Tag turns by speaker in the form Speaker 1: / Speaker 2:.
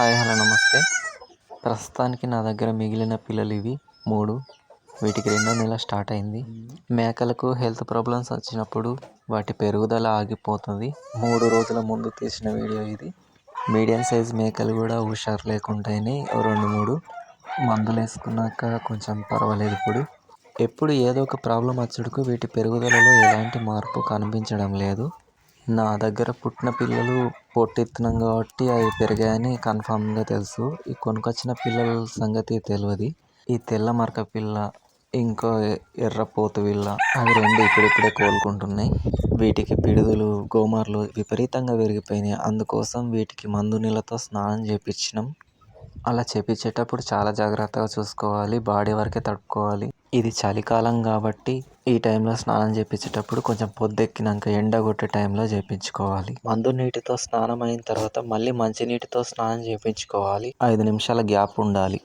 Speaker 1: Hi hello నమస్తే. ప్రస్తుతానికి నా దగ్గర మిగిలిన పిల్లలు ఇవి మూడు. వీటికి రెండో నెల స్టార్ట్ అయింది. మేకలకు హెల్త్ ప్రాబ్లమ్స్ వచ్చినప్పుడు వాటి పెరుగుదల ఆగిపోతుంది. మూడు రోజుల ముందు తీసిన వీడియో ఇది. మీడియం సైజ్ మేకలు కూడా హుషారు లేకుండానే రెండు మూడు మందులు వేసుకున్నాక కొంచెం పర్వాలేదు ఇప్పుడు. ఎప్పుడు ఏదో ఒక ప్రాబ్లం వచ్చడుకు వీటి పెరుగుదలలో ఎలాంటి మార్పు కనిపించడం లేదు. నా దగ్గర పుట్టిన పిల్లలు పొట్టెత్తినాం కాబట్టి అవి పెరిగాయని కన్ఫామ్గా తెలుసు. ఈ కొనుకొచ్చిన పిల్లల సంగతి తెలియదు ఈ తెల్ల మరక పిల్ల ఇంకో ఎర్ర పోతు పిల్ల అవి రెండు ఇప్పుడిప్పుడే కోలుకుంటున్నాయి. వీటికి పిడుదలు గోమార్లు విపరీతంగా పెరిగిపోయినాయి అందుకోసం వీటికి మందు నీళ్ళతో స్నానం చేయించినాం అలా చేయించేటప్పుడు చాలా జాగ్రత్తగా చూసుకోవాలి. బాడీ వరకే తడుపుకోవాలి ఇది చలికాలం కాబట్టి ఈ టైంలో స్నానం చేయించేటప్పుడు కొంచెం పొద్దెక్కినాక ఎండ కొట్టే టైంలో చేయించుకోవాలి మందు నీటితో స్నానం అయిన తర్వాత మళ్ళీ మంచి నీటితో స్నానం చేయించుకోవాలి ఐదు నిమిషాల గ్యాప్ ఉండాలి.